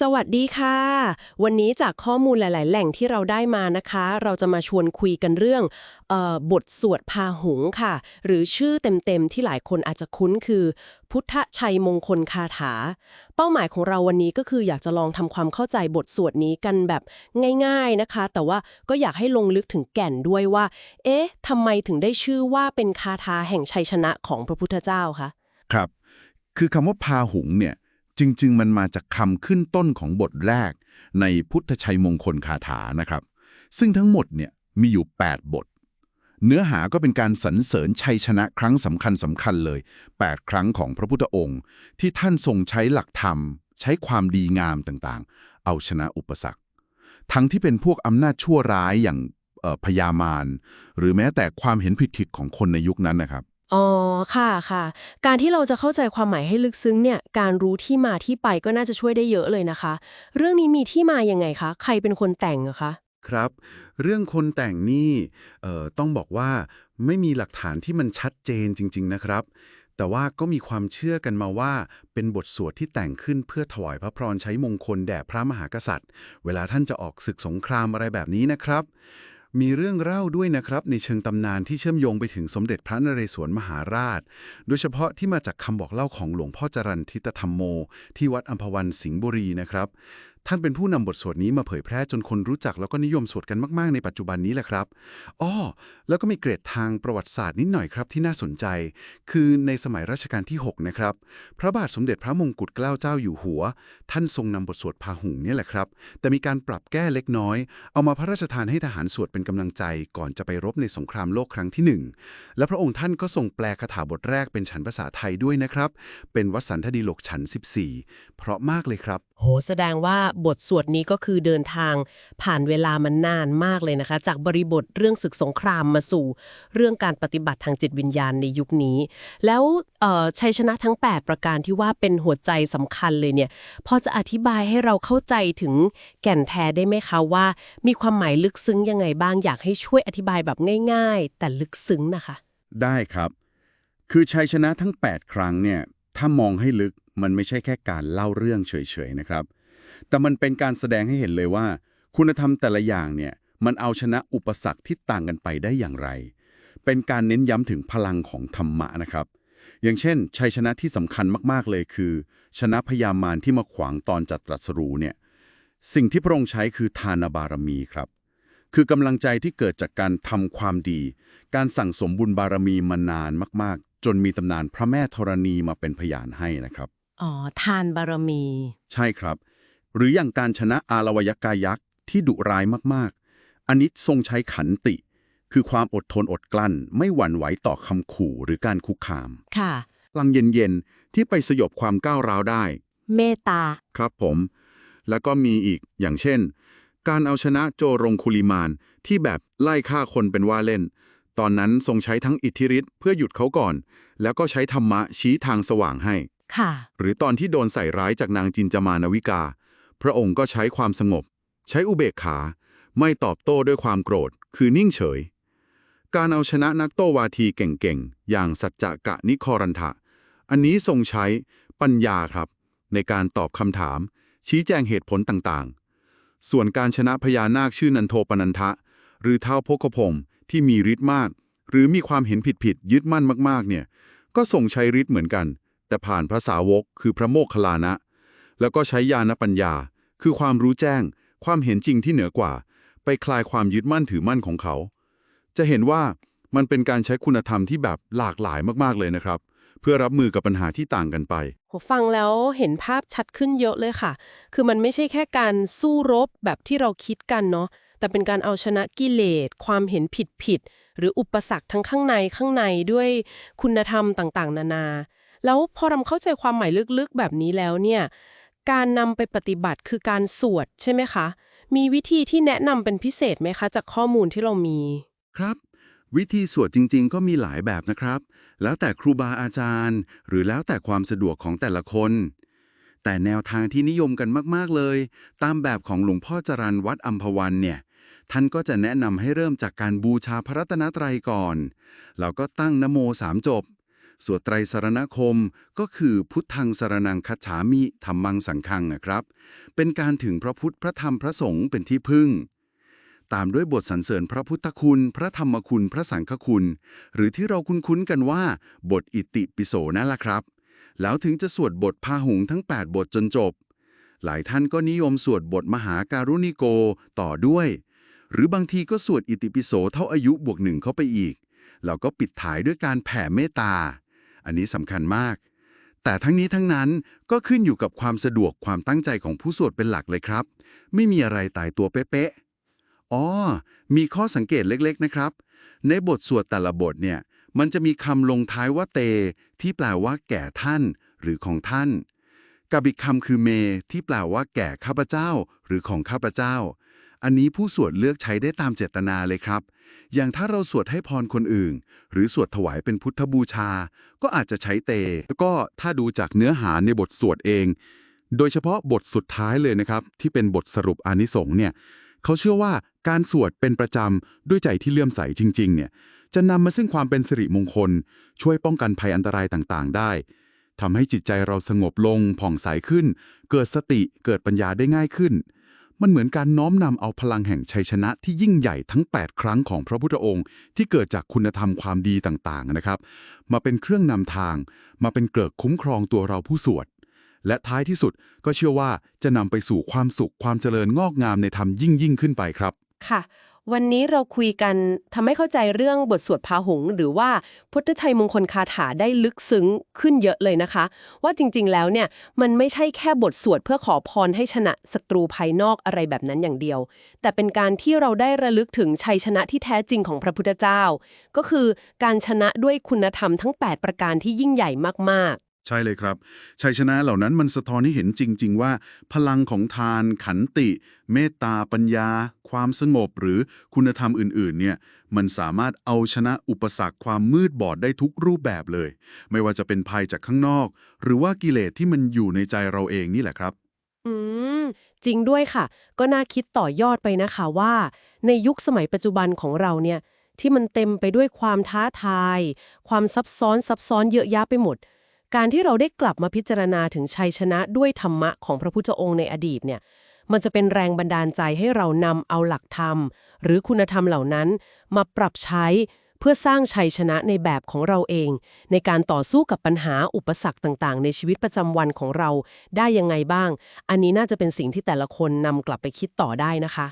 สวัสดีค่ะ วันนี้จากข้อมูลหลาย ๆ แหล่งที่เราได้มานะคะ เราจะมาชวนคุยกันเรื่องเออบทสวดพาหุงค่ะ หรือชื่อเต็ม ๆ ที่หลายคนอาจจะคุ้นคือ พุทธชัยมงคลคาถา เป้าหมายของเราวันนี้ก็คืออยากจะลองทำความเข้าใจบทสวดนี้กันแบบง่าย ๆ นะคะ แต่ว่าก็อยากให้ลงลึกถึงแก่นด้วยว่า เอ๊ะทำไมถึงได้ชื่อว่าเป็นคาถาแห่งชัยชนะของพระพุทธเจ้าคะ ครับ คือคำว่าพาหุงเนี่ย จริง ๆ มันมาจากคำขึ้นต้นของบทแรก ในพุทธชัยมงคลคาถานะครับ ซึ่งทั้งหมดเนี่ยมีอยู่ 8 บท เนื้อหาก็เป็นการสรรเสริญชัยชนะครั้งสำคัญสำคัญเลย 8 ครั้งของพระพุทธองค์ ที่ท่านทรงใช้หลักธรรม ใช้ความดีงามต่างๆ เอาชนะอุปสรรค ทั้งที่เป็นพวกอำนาจชั่วร้ายอย่างพยามารหรือแม้แต่ความเห็นผิดๆของคนในยุคนั้นนะครับ อ๋อ ค่ะค่ะ การที่เราจะเข้าใจความหมายให้ลึกซึ้งเนี่ย การรู้ที่มาที่ไปก็น่าจะช่วยได้เยอะเลยนะคะ เรื่องนี้มีที่มายังไงคะ ใครเป็นคนแต่งอะคะ ครับ เรื่องคนแต่งนี่เอ่อต้องบอกว่าไม่มีหลักฐานที่มันชัดเจนจริง ๆ นะครับ แต่ว่าก็มีความเชื่อกันมาว่า เป็นบทสวดที่แต่งขึ้นเพื่อถวายพระพรใช้มงคลแด่พระมหากษัตริย์ เวลาท่านจะออกศึกสงครามอะไรแบบนี้นะครับ มีเรื่องเล่าด้วยนะครับในเชิงตำนานที่เชื่อมโยงไปถึงสมเด็จพระนเรศวรมหาราช โดยเฉพาะที่มาจากคำบอกเล่าของหลวงพ่อจรันทิตธรรมโม ที่วัดอัมพวันสิงห์บุรีนะครับ ท่านเป็นผู้นำบทสวดนี้มาเผยแพร่จนคนรู้จักแล้วก็นิยมสวดกันมาก ๆ ในปัจจุบันนี้แหละครับอ้อแล้วก็มีเกรดทางประวัติศาสตร์นิดหน่อยครับที่น่าสนใจ คือในสมัยรัชกาลที่ 6 นะครับ พระบาทสมเด็จพระมงกุฎเกล้าเจ้าอยู่หัว ท่านทรงนำบทสวดพาหุงนี่แหละครับ แต่มีการปรับแก้เล็กน้อย เอามาพระราชทานให้ทหารสวดเป็นกำลังใจ ก่อนจะไปรบในสงครามโลกครั้งที่หนึ่งและพระองค์ท่านก็ทรงแปลคาถาบทแรกเป็นฉันภาษาไทยด้วยนะครับ เป็นวสันทดีโลกฉัน 14 เพราะมากเลยครับโหแสดงว่าบทสวดนี้ก็คือเดินทาง ผ่านเวลามานนานมากเลยนะคะ จากบริบทเรื่องศึกสงครามมาสู่ เรื่องการปฏิบัติทางจิตวิญญาณในยุคนี้ แล้วชัยชนะทั้ง 8 ประการที่ว่าเป็นหัวใจสำคัญเลยเนี่ย พอจะอธิบายให้เราเข้าใจถึงแก่นแท้ได้ไหมคะว่า มีความหมายลึกซึ้งยังไงบ้างอยากให้ช่วยอธิบายแบบง่าย ๆ แต่ลึกซึ้งนะคะ ได้ครับ คือชัยชนะทั้ง 8 ครั้งเนี่ยถ้ามองให้ลึก มันไม่ใช่แค่การเล่าเรื่องเฉยๆนะครับ แต่มันเป็นการแสดงให้เห็นเลยว่า คุณธรรมแต่ละอย่างเนี่ยมันเอาชนะอุปสรรคที่ต่างกันไปได้อย่างไร เป็นการเน้นย้ำถึงพลังของธรรมะนะครับ อย่างเช่น ชัยชนะที่สำคัญมากๆเลยคือ ชนะพยามารที่มาขวางตอนจัดตรัสรู้เนี่ยสิ่งที่พระองค์ใช้คือทานบารมีครับ คือกำลังใจที่เกิดจากการทำความดี การสั่งสมบุญบารมีมานานมาก ๆ จนมีตำนานพระแม่ธรณีมาเป็นพยานให้นะครับ อ๋อ ทานบารมี ใช่ครับ หรืออย่างการชนะอารวยกายักษ์ที่ดุร้ายมากๆ อันนี้ทรงใช้ขันติ คือความอดทนอดกลั้น ไม่หวั่นไหวต่อคำขู่หรือการคุกคาม ค่ะพลังเย็นๆ ที่ไปสยบความก้าวร้าวได้ เมตตา ครับผม แล้วก็มีอีกอย่างเช่น การเอาชนะโจรงคุลิมานที่แบบไล่ฆ่าคนเป็นว่าเล่น ตอนนั้นทรงใช้ทั้งอิทธิฤทธิ์เพื่อหยุดเขาก่อน แล้วก็ใช้ธรรมะชี้ทางสว่างให้ ค่ะ หรือตอนที่โดนใส่ร้ายจากนางจินจามานวิกา พระองค์ก็ใช้ความสงบ ใช้อุเบกขา ไม่ตอบโต้ด้วยความโกรธ คือนิ่งเฉย การเอาชนะนักโตวาทีเก่งๆ อย่างสัจจะกะนิคอรันทะ อันนี้ทรงใช้ปัญญาครับ ในการตอบคำถาม ชี้แจงเหตุผลต่างๆ ส่วนการชนะพญานาคชื่อนันโทปนันทะ หรือเท้าพกพงที่มีฤทธิ์มาก หรือมีความเห็นผิดๆยึดมั่นมากๆเนี่ยก็ทรงใช้ฤทธิ์เหมือนกัน แต่ผ่านพระสาวกคือพระโมคคัลลานะ แล้วก็ใช้ญาณปัญญา คือความรู้แจ้ง ความเห็นจริงที่เหนือกว่า ไปคลายความยึดมั่นถือมั่นของเขา จะเห็นว่ามันเป็นการใช้คุณธรรมที่แบบหลากหลายมากๆเลยนะครับ เพื่อรับมือกับปัญหาที่ต่างกันไปฟังแล้วเห็นภาพชัดขึ้นเยอะเลยค่ะ คือมันไม่ใช่แค่การสู้รบแบบที่เราคิดกันเนาะแต่เป็นการเอาชนะกิเลส ความเห็นผิดผิด หรืออุปสรรคทั้งข้างในข้างในด้วยคุณธรรมต่างๆ นานา แล้วพอเราเข้าใจความหมายลึกๆแบบนี้แล้วเนี่ย การนำไปปฏิบัติคือการสวดใช่ไหมคะ มีวิธีที่แนะนำเป็นพิเศษไหมคะ จากข้อมูลที่เรามี ครับ วิธีสวดจริง ๆ ก็มีหลายแบบนะครับ แล้วแต่ครูบาอาจารย์ หรือแล้วแต่ความสะดวกของแต่ละคน แต่แนวทางที่นิยมกันมากๆเลย ตามแบบของหลวงพ่อจรันวัดอัมพวันเนี่ยท่านก็จะแนะนำให้เริ่มจากการบูชาพระรัตนตรัยก่อน แล้วก็ตั้งนโมสามจบ สวดไตรสรณคมก็คือพุทธังสรนังคัจฉามิธรรมังสังฆังนะครับ เป็นการถึงพระพุทธพระธรรมพระสงฆ์เป็นที่พึ่ง ตามด้วยบทสรรเสริญพระพุทธคุณ พระธรรมคุณพระสังฆคุณ หรือที่เราคุ้นๆกันว่า บทอิติปิโสนั่นแหละครับ แล้วถึงจะสวดบทพาหุงทั้ง 8 บทจนจบ หลายท่านก็นิยมสวดบทมหาการุณิโกต่อด้วย หรือบางทีก็สวดอิติปิโสเท่าอายุบวกหนึ่งเข้าไปอีกแล้วก็ปิดท้ายด้วยการแผ่เมตตา อันนี้สำคัญมาก แต่ทั้งนี้ทั้งนั้นก็ขึ้นอยู่กับความสะดวกความตั้งใจของผู้สวดเป็นหลักเลยครับ ไม่มีอะไรตายตัวเป๊ะๆอ๋อ มีข้อสังเกตเล็กๆนะครับ ในบทสวดแต่ละบทเนี่ยมันจะมีคำลงท้ายว่าเต ที่แปลว่าแก่ท่าน หรือของท่าน กับอีกคำคือเม ที่แปลว่าแก่ข้าพเจ้า หรือของข้าพเจ้า อันนี้ผู้สวดเลือกใช้ได้ตามเจตนาเลยครับ อย่างถ้าเราสวดให้พรคนอื่น หรือสวดถวายเป็นพุทธบูชา ก็อาจจะใช้เต แล้วก็ถ้าดูจากเนื้อหาในบทสวดเอง โดยเฉพาะบทสุดท้ายเลยนะครับ ที่เป็นบทสรุปอานิสงส์เนี่ยเขาเชื่อว่าการสวดเป็นประจำด้วยใจที่เลื่อมใสจริง ๆ เนี่ยจะนำมาซึ่งความเป็นสิริมงคล ช่วยป้องกันภัยอันตรายต่างๆ ได้ทำให้จิตใจเราสงบลงผ่องใสขึ้น เกิดสติเกิดปัญญาได้ง่ายขึ้น มันเหมือนการน้อมนำเอาพลังแห่งชัยชนะที่ยิ่งใหญ่ทั้ง 8 ครั้งของพระพุทธองค์ ที่เกิดจากคุณธรรมความดีต่างๆนะครับ มาเป็นเครื่องนำทาง มาเป็นเกลือกคุ้มครองตัวเราผู้สวด และท้ายที่สุดก็เชื่อว่าจะนำไปสู่ความสุขความเจริญงอกงามในธรรมยิ่งยิ่งขึ้นไปครับ ค่ะ วันนี้เราคุยกันทำให้เข้าใจเรื่องบทสวดพาหงส์หรือว่าพุทธชัยมงคลคาถาได้ลึกซึ้งขึ้นเยอะเลยนะคะ ว่าจริงๆแล้วเนี่ยมันไม่ใช่แค่บทสวดเพื่อขอพรให้ชนะศัตรูภายนอกอะไรแบบนั้นอย่างเดียว แต่เป็นการที่เราได้ระลึกถึงชัยชนะที่แท้จริงของพระพุทธเจ้า ก็คือการชนะด้วยคุณธรรมทั้ง 8 ประการที่ยิ่งใหญ่มาก ใช่เลยครับ ชัยชนะเหล่านั้นมันสะท้อนให้เห็นจริง ๆ ว่า พลังของทาน ขันติ เมตตาปัญญา ความสงบหรือคุณธรรมอื่นๆเนี่ยมันสามารถเอาชนะอุปสรรคความมืดบอดได้ทุกรูปแบบเลย ไม่ว่าจะเป็นภัยจากข้างนอก หรือว่ากิเลสที่มันอยู่ในใจเราเองนี่แหละครับ อืม จริงด้วยค่ะ ก็น่าคิดต่อยอดไปนะคะว่า ในยุคสมัยปัจจุบันของเราเนี่ยที่มันเต็มไปด้วยความท้าทาย ความซับซ้อนซับซ้อนเยอะแยะไปหมด การที่เราได้กลับมาพิจารณาถึงชัยชนะด้วยธรรมะของพระพุทธองค์ในอดีตเนี่ยมันจะเป็นแรงบันดาลใจให้เรานำเอาหลักธรรม หรือคุณธรรมเหล่านั้น มาปรับใช้เพื่อสร้างชัยชนะในแบบของเราเอง ในการต่อสู้กับปัญหาอุปสรรคต่างๆ ในชีวิตประจำวันของเราได้ยังไงบ้าง อันนี้น่าจะเป็นสิ่งที่แต่ละคนนำกลับไปคิดต่อได้นะคะ